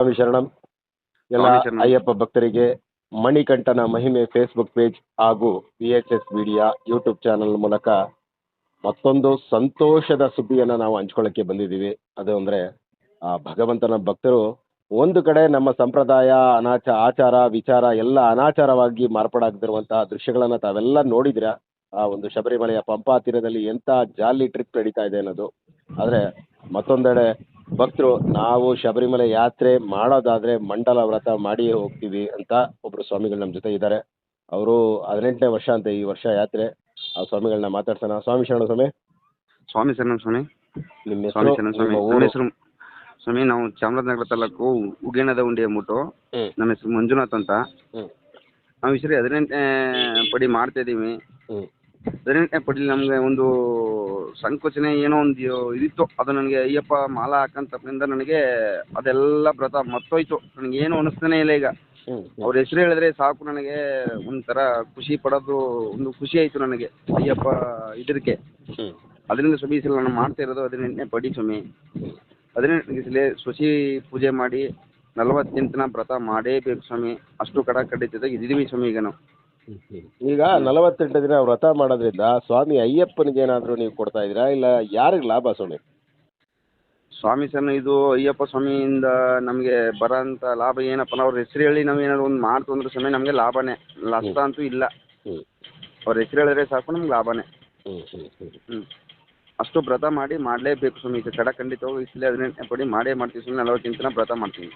ಸ್ವಾಮಿ ಶರಣಂ. ಎಲ್ಲ ಸ್ವಾಮಿ ಶರಣಂ. ಅಯ್ಯಪ್ಪ ಭಕ್ತರಿಗೆ ಮಣಿಕಂಠನ ಮಹಿಮೆ ಫೇಸ್ಬುಕ್ ಪೇಜ್ ಹಾಗೂ V H S media YouTube channel ಮೂಲಕ ಮತ್ತೊಂದು ಸಂತೋಷದ ಸುದ್ದಿಯನ್ನು ನಾವು ಹಂಚ್ಕೊಳ್ಳೋಕ್ಕೆ ಬಂದಿದ್ದೀವಿ. ಅದು ಅಂದರೆ ಆ ಭಗವಂತನ ಭಕ್ತರು ಒಂದು ಕಡೆ ನಮ್ಮ ಸಂಪ್ರದಾಯ ಅನಾಚ ಆಚಾರ ವಿಚಾರ ಎಲ್ಲ ಅನಾಚಾರವಾಗಿ ಮಾರ್ಪಾಡಾಗ್ತಿರುವಂತಹ ದೃಶ್ಯಗಳನ್ನು ತಾವೆಲ್ಲ ನೋಡಿದಿರ ಆ ಒಂದು ಶಬರಿಮಲೆಯ ಪಂಪಾ ತೀರದಲ್ಲಿ ಎಂಥ ಜಾಲಿ ಟ್ರಿಪ್ ನಡೀತಾ ಇದೆ ಅನ್ನೋದು. ಆದರೆ ಮತ್ತೊಂದೆಡೆ ಭಕ್ತರು ನಾವು ಶಬರಿಮಲೆ ಯಾತ್ರೆ ಮಾಡೋದಾದ್ರೆ ಮಂಡಲ ವ್ರತ ಮಾಡಿಯೇ ಹೋಗ್ತೀವಿ ಅಂತ ಒಬ್ರು ಸ್ವಾಮಿಗಳು ನಮ್ಮ ಜೊತೆ ಇದ್ದಾರೆ. ಅವರು ಹದಿನೆಂಟನೇ ವರ್ಷ ಅಂತ ಈ ವರ್ಷ ಯಾತ್ರೆ. ಆ ಸ್ವಾಮಿಗಳನ್ನ ಮಾತಾಡ್ಸೋಣ. ಸ್ವಾಮಿ ಶರಣ ಸ್ವಾಮಿ. ಸ್ವಾಮಿ ಶರಣ ಸ್ವಾಮಿ. ನಿಮ್ಮ ಸ್ವಾಮಿ ಶರಣಂ ಸ್ವಾಮಿ. ನಿಮ್ಮ ಹೆಸರು ಸ್ವಾಮಿ ನಾವು ಚಾಮರಾಜನಗರ ತಾಲೂಕು ಉಗೇಣದ ಉಂಡಿ ಅಂದ್ಬಿಟ್ಟು ನಮ್ಮ ಹೆಸರು ಮಂಜುನಾಥ್ ಅಂತ. ನಾವು ಈ ಸರಿ ಹದಿನೆಂಟನೇ ಪಡಿ ಮಾಡ್ತಾ ಇದ್ದೀವಿ. ಹದಿನೆಂಟನೇ ಪಡಿಲಿ ನಮ್ಗೆ ಒಂದು ಸಂಕೋಚನೆ ಏನೋ ಒಂದು ಇದಿತ್ತು ಅದು ನನಗೆ ಅಯ್ಯಪ್ಪ ಮಾಲ ಹಾಕಂತಪ್ಪಿಂದ ನನಗೆ ಅದೆಲ್ಲ ವ್ರತ ಮತ್ತೋಯ್ತು ನನಗೆ ಏನು ಅನಿಸ್ತಾನೆ ಇಲ್ಲ ಈಗ. ಅವ್ರ ಹೆಸರು ಹೇಳಿದ್ರೆ ಸಾಕು ನನಗೆ ಒಂಥರ ಖುಷಿ ಪಡೋದು ಒಂದು ಖುಷಿ ಆಯ್ತು ನನಗೆ ಅಯ್ಯಪ್ಪ ಇದಕ್ಕೆ ಅದರಿಂದ ಸ್ವಾಮಿ ಸಲ ನಾನು ಮಾಡ್ತಾ ಇರೋದು ಹದಿನೆಂಟನೇ ಪಡಿ ಸ್ವಾಮಿ. ಹದಿನೆಂಟನೇ ಸಲ ಶಶಿ ಪೂಜೆ ಮಾಡಿ ನಲವತ್ತೆಂಟು ದಿನ ವ್ರತ ಮಾಡೇಬೇಕು ಸ್ವಾಮಿ. ಅಷ್ಟು ಕಡ ಕಡಿತದಾಗ ಇದ್ದೀವಿ ಸ್ವಾಮಿ ಈಗ ನಾವು. ಈಗ ನಲವತ್ತೆಂಟು ದಿನ ವ್ರತ ಮಾಡೋದ್ರಿಂದ ಸ್ವಾಮಿ ಅಯ್ಯಪ್ಪನಿಗೆ ಏನಾದರೂ ನೀವು ಕೊಡ್ತಾ ಇದ್ದೀರಾ? ಇಲ್ಲ ಯಾರಿಗೆ ಲಾಭ ಸ್ವಾಮಿ? ಸ್ವಾಮಿ ಸರ್ ಇದು ಅಯ್ಯಪ್ಪ ಸ್ವಾಮಿಯಿಂದ ನಮಗೆ ಬರೋಂಥ ಲಾಭ ಏನಪ್ಪ ನಾವು ಅವ್ರ ಹೆಸರು ಹೇಳಿ ನಾವು ಏನಾದ್ರು ಒಂದು ಮಾಡ್ತು ಅಂದ್ರೆ ಸ್ವಾಮಿ ನಮಗೆ ಲಾಭನೇ. ನಷ್ಟ ಅಂತೂ ಇಲ್ಲ. ಹ್ಮ್. ಅವ್ರ ಹೆಸರು ಹೇಳಿದ್ರೆ ಸಾಕು ನಮ್ಗೆ ಲಾಭನೇ. ಹ್ಞೂ ಅಷ್ಟು ವ್ರತ ಮಾಡಿ ಮಾಡಲೇಬೇಕು ಸ್ವಾಮಿ ಈಗ ಕಡ ಖಂಡಿತವಾಗಿ ಇಸಲೇ ಹದಿನೆಂಟನೇ ಪಡಿ ಮಾಡೇ ಮಾಡ್ತೀವಿ ಸ್ವಾಮಿ ನಲವತ್ತೆಂಟು ದಿನ ವ್ರತ ಮಾಡ್ತೀವಿ.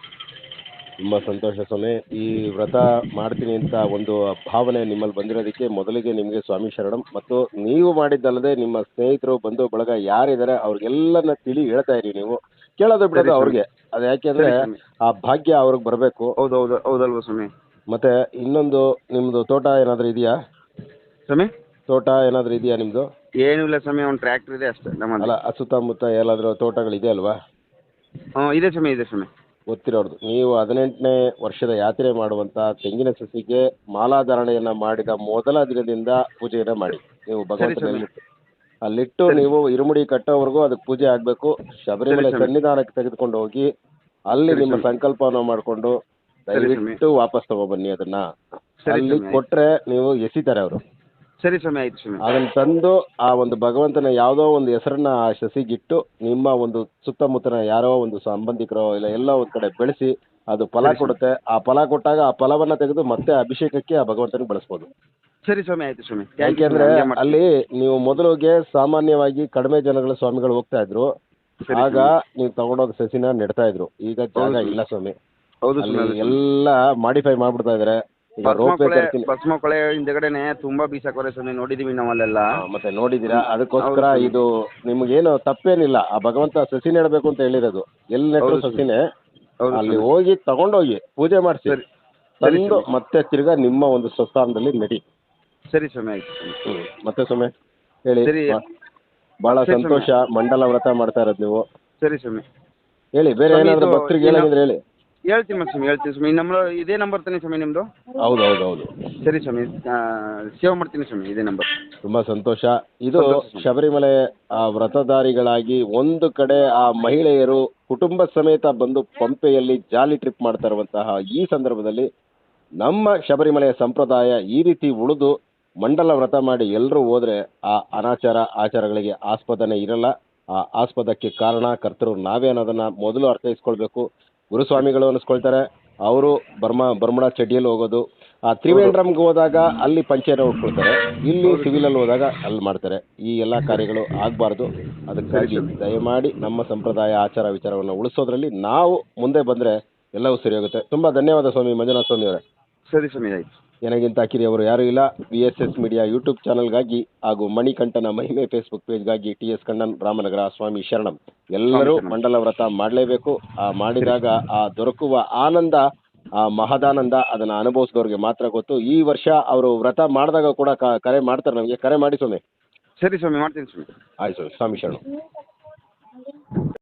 ತುಂಬ ಸಂತೋಷ ಸ್ವಾಮಿ. ಈ ವ್ರತ ಮಾಡ್ತೀನಿ ಅಂತ ಒಂದು ಭಾವನೆ ನಿಮ್ಮಲ್ಲಿ ಬಂದಿರೋದಕ್ಕೆ ಮೊದಲಿಗೆ ನಿಮಗೆ ಸ್ವಾಮಿ ಶರಣಂ. ಮತ್ತು ನೀವು ಮಾಡಿದ್ದಲ್ಲದೆ ನಿಮ್ಮ ಸ್ನೇಹಿತರು ಬಂಧು ಬಳಗ ಯಾರಿದ್ದಾರೆ ಅವ್ರಿಗೆಲ್ಲನ ತಿಳಿ ಹೇಳ್ತಾ ಇರಿ ನೀವು. ಕೇಳೋದು ಬಿಡೋದು ಅವ್ರಿಗೆ. ಅದು ಯಾಕೆಂದ್ರೆ ಆ ಭಾಗ್ಯ ಅವ್ರಿಗೆ ಬರಬೇಕು. ಹೌದು ಹೌದು ಹೌದಲ್ವಾ ಸ್ವಾಮಿ? ಮತ್ತೆ ಇನ್ನೊಂದು ನಿಮ್ಮದು ತೋಟ ಏನಾದರೂ ಇದೆಯಾ? ಸ್ವಾಮಿ? ತೋಟ ಏನಾದರೂ ಇದೆಯಾ ನಿಮ್ಮದು ಏನೂ ಇಲ್ಲ ಸ್ವಾಮಿ ಒಂದು ಟ್ರ್ಯಾಕ್ಟರ್ ಇದೆ ಅಷ್ಟೇ ನಮ್ಮ ಅಲ್ಲ ಸುತ್ತಮುತ್ತ ಎಲ್ಲಾದರೂ ತೋಟಗಳಿದೆ ಅಲ್ವಾ? ಹಾಂ ಇದೆ ಸ್ವಾಮಿ ಇದೆ ಸ್ವಾಮಿ. ಗೊತ್ತಿರೋರ್ದು ನೀವು ಹದಿನೆಂಟನೇ ವರ್ಷದ ಯಾತ್ರೆ ಮಾಡುವಂತ ತೆಂಗಿನ ಸಸಿಗೆ ಮಾಲಾಧಾರಣೆಯನ್ನು ಮಾಡಿದ ಮೊದಲ ದಿನದಿಂದ ಪೂಜೆಯನ್ನ ಮಾಡಿ. ನೀವು ಭಗವಂತನಲ್ಲಿ ಅಲ್ಲಿಟ್ಟು ನೀವು ಇರುಮುಡಿ ಕಟ್ಟೋವರೆಗೂ ಅದಕ್ಕೆ ಪೂಜೆ ಆಗಬೇಕು. ಶಬರಿಮಲೆ. ಸನ್ನಿಧಾನಕ್ಕೆ ತೆಗೆದುಕೊಂಡು ಹೋಗಿ ಅಲ್ಲಿ ನಿಮ್ಮ. ಸಂಕಲ್ಪವನ್ನು ಮಾಡಿಕೊಂಡು ದಯವಿಟ್ಟು ವಾಪಸ್ ತಗೊಬನ್ನಿ ಅದನ್ನ. ಅಲ್ಲಿ ಕೊಟ್ರೆ ನೀವು ಎಸಿತಾರೆ ಅವರು. ಸರಿ ಸ್ವಾಮಿ ಆಯ್ತು ಸ್ವಾಮಿ. ಅದನ್ನ ತಂದು ಆ ಒಂದು ಭಗವಂತನ ಯಾವುದೋ ಒಂದು ಹೆಸರನ್ನ ಆ ಸಸಿಗಿಟ್ಟು ನಿಮ್ಮ ಒಂದು ಸುತ್ತಮುತ್ತಲ ಯಾರೋ ಒಂದು ಸಂಬಂಧಿಕರೋ ಇಲ್ಲ ಎಲ್ಲ ಒಂದ್ ಕಡೆ ಬೆಳೆಸಿ ಅದು ಫಲ ಕೊಡುತ್ತೆ. ಆ ಫಲ ಕೊಟ್ಟಾಗ ಆ ಫಲವನ್ನ ತೆಗೆದು ಮತ್ತೆ ಅಭಿಷೇಕಕ್ಕೆ ಆ ಭಗವಂತನಿಗೆ ಬಳಸ್ಬೋದು. ಸರಿ ಸ್ವಾಮಿ ಆಯ್ತು ಸ್ವಾಮಿ. ಯಾಕೆಂದ್ರೆ ಹಂಗೆ ಮಾಡ್ತೀನಿ. ಅಲ್ಲಿ ನೀವು ಮೊದಲಿಗೆ ಸಾಮಾನ್ಯವಾಗಿ ಕಡಿಮೆ ಜನಗಳ ಸ್ವಾಮಿಗಳು ಹೋಗ್ತಾ ಇದ್ರು. ಸರಿ ಆಗ. ನೀವು ತಗೊಂಡೋದ ಸಸಿನ ನೆಡ್ತಾ ಇದ್ರು. ಈಗ ಜಾಗ ಇಲ್ಲ ಸ್ವಾಮಿ. ಹೌದು ಅಲ್ಲಿ ಎಲ್ಲ ಮಾಡಿಫೈ ಮಾಡ್ಬಿಡ್ತಾ ಇದಾರೆ. ಭಸ್ಮಕೊಳೆ ಭಸ್ಮಕೊಳೆ ಹಿಂದೆಗಡೆನೆ ತುಂಬಾ ಬೀಸಾಕೋರೆ ಸ್ವಾಮಿ ನೋಡಿದೀವಿ ನಾವಲ್ಲೆಲ್ಲ. ಮತ್ತೆ ನೋಡಿದೀರಾ? ಅದಕ್ಕೋಸ್ಕರ. ಇದು ನಿಮ್ಗೇನು ತಪ್ಪೇನಿಲ್ಲ. ಆ ಭಗವಂತ ಸಸಿ ನೆಡಬೇಕು ಅಂತ ಹೇಳಿರೋದು. ಎಲ್ಲಿ ನೆಟ್ಟರು ಸಸಿನೆ? ಹೌದು ಅಲ್ಲಿ ಹೋಗಿ ತಗೊಂಡೋಗಿ ಪೂಜೆ ಮಾಡಿಸಿ. ಸರಿ. ತಂದು ಮತ್ತೆ ತಿರ್ಗಾ ನಿಮ್ಮ ಒಂದು ಸ್ವಸ್ಥಾನದಲ್ಲಿ ನಡಿ. ಸರಿ ಸ್ವಾಮಿ ಆಯ್ತು ಸ್ವಾಮಿ. ಹ್ಮ್. ಮತ್ತೆ ಸ್ವಾಮಿ ಹೇಳಿ. ಸರಿ. ಬಾ- ಬಹಳ ಸರಿ ಸಂತೋಷ. ಮಂಡಲ ವ್ರತ ಮಾಡ್ತಾ ಇರೋದು ನೀವು. ಸರಿ ಸ್ವಾಮಿ. ಹೇಳಿ ಬೇರೆ ಸ್ವಾಮಿ, ಏನಾದ್ರು ಇದು ಭಕ್ತರಿಗೆ ಹೇಳಂಗಿದ್ರೆ ಹೇಳಿ. ಹೇಳ್ತೀನಿ ಮತ್ತೆ ಸ್ವಾಮಿ ಹೇಳ್ತೀನಿ ಸ್ವಾಮಿ. ನಮ್ಮ ಇದೇ ನಂಬರ್ ತಾನೇ ಸ್ವಾಮಿ ನಿಮ್ಮದು ಹೌದು ಹೌದು ಹೌದು. ಸರಿ ಸ್ವಾಮಿ ಸೇವ್ ಮಾಡ್ತೀನಿ ಸ್ವಾಮಿ ಇದೇ ನಂಬರ್ ತುಂಬಾ ಸಂತೋಷ. ಇದು ಶಬರಿಮಲೆ ಆ ವ್ರತಧಾರಿಗಳಾಗಿ ಒಂದು ಕಡೆ ಆ ಮಹಿಳೆಯರು ಕುಟುಂಬ ಸಮೇತ ಬಂದು ಪಂಪೆಯಲ್ಲಿ ಜಾಲಿ ಟ್ರಿಪ್ ಮಾಡ್ತಾ ಇರುವಂತಹ ಈ ಸಂದರ್ಭದಲ್ಲಿ ನಮ್ಮ ಶಬರಿಮಲೆಯ ಸಂಪ್ರದಾಯ ಈ ರೀತಿ ಉಳಿದು ಮಂಡಲ ವ್ರತ ಮಾಡಿ ಎಲ್ಲರೂ ಹೋದ್ರೆ ಆ ಅನಾಚಾರ ಆಚಾರಗಳಿಗೆ ಆಸ್ಪದನೆ ಇರಲ್ಲ. ಆ ಆಸ್ಪದಕ್ಕೆ ಕಾರಣ ಕರ್ತರು ನಾವೇ ಅನ್ನೋದನ್ನ ಮೊದಲು ಅರ್ಥೈಸ್ಕೊಳ್ಬೇಕು. ಗುರುಸ್ವಾಮಿಗಳು ಅನ್ನಿಸ್ಕೊಳ್ತಾರೆ. ಅವರು ಬರ್ಮ ಬರ್ಮುಡ ಚಡ್ಡಿಯಲ್ಲಿ ಹೋಗೋದು. ಆ ತ್ರಿವೇಂದ್ರಮ್ಗೆ ಹೋದಾಗ ಅಲ್ಲಿ ಪಂಚೆನ ಉಟ್ಕೊಳ್ತಾರೆ. ಇಲ್ಲಿ ಸಿವಿಲಲ್ಲಿ ಹೋದಾಗ ಅಲ್ಲಿ ಮಾಡ್ತಾರೆ. ಈ ಎಲ್ಲ ಕಾರ್ಯಗಳು ಆಗಬಾರ್ದು. ಅದಕ್ಕಾಗಿ ದಯಮಾಡಿ ನಮ್ಮ ಸಂಪ್ರದಾಯ ಆಚಾರ ವಿಚಾರವನ್ನು ಉಳಿಸೋದ್ರಲ್ಲಿ ನಾವು ಮುಂದೆ ಬಂದರೆ ಎಲ್ಲವೂ ಸರಿ ಹೋಗುತ್ತೆ ತುಂಬ ಧನ್ಯವಾದ ಸ್ವಾಮಿ ಮಂಜುನಾಥ ಸ್ವಾಮಿ ಅವರೇ. ಸರಿ ಸ್ವಾಮಿ ಆಯ್ತು. ನನಗಿಂತ ಕಿರಿಯವರು ಯಾರೂ ಇಲ್ಲ. V S S media YouTube ಚಾನಲ್ಗಾಗಿ ಹಾಗೂ ಮಣಿಕಂಠನ ಮಹಿಮೆ ಫೇಸ್ಬುಕ್ ಪೇಜ್ಗಾಗಿ ಟಿ ಎಸ್ ಕಣ್ಣನ್ ರಾಮನಗರ ಸ್ವಾಮಿ ಶರಣಂ. ಎಲ್ಲರೂ ಮಂಡಲ ವ್ರತ ಮಾಡಲೇಬೇಕು. ಆ ಮಾಡಿದಾಗ ಆ ದೊರಕುವ ಆನಂದ ಆ ಮಹದಾನಂದ ಅದನ್ನ ಅನುಭವಿಸಿದವ್ರಿಗೆ ಮಾತ್ರ ಗೊತ್ತು. ಈ ವರ್ಷ ಅವರು ವ್ರತ ಮಾಡಿದಾಗ ಕೂಡ ಕ- ಕರೆ ಮಾಡ್ತಾರೆ ನಮಗೆ. ಕರೆ ಮಾಡಿ ಸ್ವಾಮಿ. ಸರಿ ಸ್ವಾಮಿ ಮಾಡ್ತೀನಿ ಸ್ವಾಮಿ. ಆಯ್ತು ಸ್ವಾಮಿ. ಸ್ವಾಮಿ ಶರಣಂ.